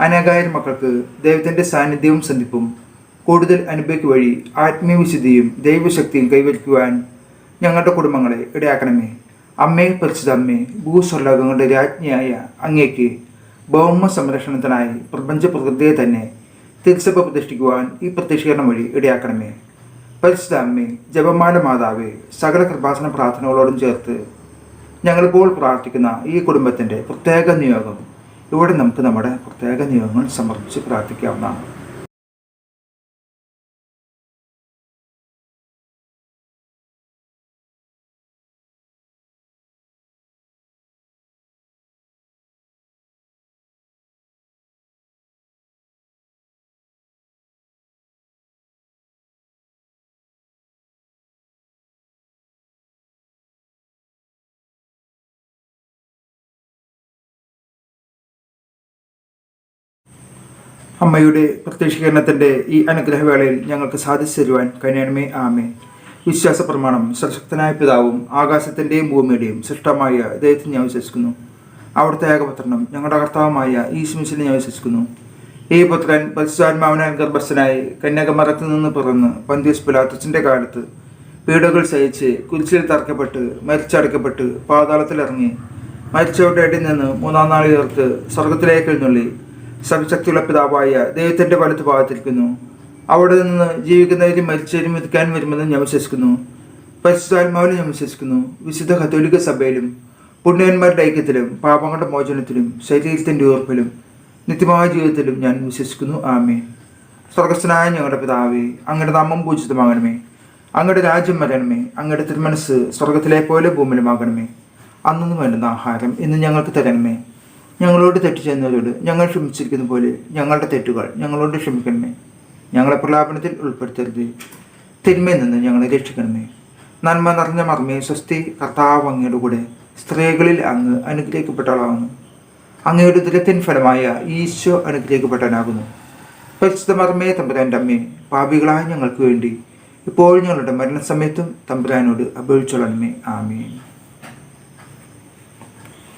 അനേകായിരം മക്കൾക്ക് ദൈവത്തിന്റെ സാന്നിധ്യവും സന്ധിപ്പും കൂടുതൽ അനുഭവിക്കു വഴി ആത്മീയവിശുദ്ധിയും ദൈവശക്തിയും കൈവരിക്കുവാൻ ഞങ്ങളുടെ കുടുംബങ്ങളെ ഇടയാക്കണമേ. അമ്മേ പരിശുദ്ധ അമ്മേ ഭൂസ്വർലോകങ്ങളുടെ രാജ്ഞിയായ അങ്ങേക്ക് ഭൗമ സംരക്ഷണത്തിനായി പ്രപഞ്ച പ്രകൃതിയെ തന്നെ തിരിച്ചപ്പ് പ്രതിഷ്ഠിക്കുവാൻ ഈ പ്രത്യക്ഷീകരണം വഴി ഇടയാക്കണമേ. പരിശുദ്ധ അമ്മേ ജപമാല മാതാവേ സകല കൃപാസന പ്രാർത്ഥനകളോടും ചേർത്ത് ഞങ്ങളിപ്പോൾ പ്രാർത്ഥിക്കുന്ന ഈ കുടുംബത്തിന്റെ പ്രത്യേക നിയോഗം ഇവിടെ നമുക്ക് നമ്മുടെ പ്രത്യേക നിയമങ്ങൾ സമർപ്പിച്ച് പ്രാർത്ഥിക്കാവുന്നതാണ്. അമ്മയുടെ പ്രത്യക്ഷീകരണത്തിന്റെ ഈ അനുഗ്രഹവേളയിൽ ഞങ്ങൾക്ക് സാധിച്ചു തരുവാൻ കനിയണമേ ആമേ വിശ്വാസ പ്രമാണം സശക്തനായ പിതാവും ആകാശത്തിന്റെയും ഭൂമിയുടെയും സൃഷ്ടമായ ദൈവത്തിൽ ഞാൻ വിശ്വസിക്കുന്നു. അവിടുത്തെ ഏകപത്രണം ഞങ്ങളുടെ കർത്താവുമായ ഈ ശിമിശിൽ ഞാൻ വിശ്വസിക്കുന്നു. ഈ പുത്രൻ പരിശുദ്ധാത്മാവിനാൽ ഗർഭസ്ഥനായി കന്യാകുമാരത്തിൽ നിന്ന് പിറന്ന് പന്തിയസ് പിലാത്തച്ഛന്റെ കാലത്ത് പീഡകൾ സഹിച്ച് കുരിശിൽ തറക്കപ്പെട്ട് മരിച്ചടക്കപ്പെട്ട് പാതാളത്തിലിറങ്ങി മരിച്ചവരുടെ ഇടയിൽ നിന്ന് മൂന്നാം നാൾ ഉയർത്ത് സ്വർഗത്തിലേക്ക് എഴുന്നള്ളി സർവശക്തിയുള്ള പിതാവായ ദൈവത്തിന്റെ വലത്ത് ഭാഗത്തിരിക്കുന്നു. അവിടെ നിന്ന് ജീവിക്കുന്നവരും മരിച്ചവരും വിധിക്കാൻ വരുമെന്ന് ഞാൻ വിശ്വസിക്കുന്നു. പരിശുദ്ധാത്മാവിലും ഞാൻ വിശ്വസിക്കുന്നു. വിശുദ്ധ കത്തോലിക്ക സഭയിലും പുണ്യന്മാരുടെ ഐക്യത്തിലും പാപങ്ങളുടെ മോചനത്തിലും ശരീരത്തിന്റെ ഉയർപ്പിലും നിത്യമായ ജീവിതത്തിലും ഞാൻ വിശ്വസിക്കുന്നു. ആമേ സ്വർഗസ്ഥനായ ഞങ്ങളുടെ പിതാവേ അങ്ങയുടെ നാമം പൂജിതമാകണമേ. അങ്ങയുടെ രാജ്യം വരണമേ. അങ്ങയുടെ തിരുമനസ് സ്വർഗത്തിലെ പോലെ ഭൂമിയിലുമാകണമേ. അന്നൊന്നും വേണ്ടുന്ന ആഹാരം ഇന്ന് ഞങ്ങൾക്ക് തരണമേ. ഞങ്ങളോട് തെറ്റ് ചെയ്യുന്നവരോട് ഞങ്ങൾ ക്ഷമിച്ചിരിക്കുന്ന പോലെ ഞങ്ങളുടെ തെറ്റുകൾ ഞങ്ങളോട് ക്ഷമിക്കണമേ. ഞങ്ങളെ പ്രലാപനത്തിൽ ഉൾപ്പെടുത്തരുത്. തിന്മയിൽ നിന്ന് ഞങ്ങളെ രക്ഷിക്കണമേ. നന്മ നിറഞ്ഞ മർമ്മയെ സ്വസ്തി കർത്താവ് അങ്ങയുടെ കൂടെ സ്ത്രീകളിൽ അങ്ങ് അനുഗ്രഹിക്കപ്പെട്ടവളാകുന്നു. അങ്ങയുടെ ദുരത്തിൻ ഫലമായ ഈശോ അനുഗ്രഹിക്കപ്പെട്ടവനാകുന്നു. പരിശുദ്ധ മർമ്മയെ തമ്പുരാന്റെ അമ്മയെ പാപികളായ ഞങ്ങൾക്ക് വേണ്ടി ഇപ്പോൾ ഞങ്ങളുടെ മരണസമയത്തും തമ്പുരാനോട് അപേക്ഷിച്ചോളണമേ. ആമേൻ.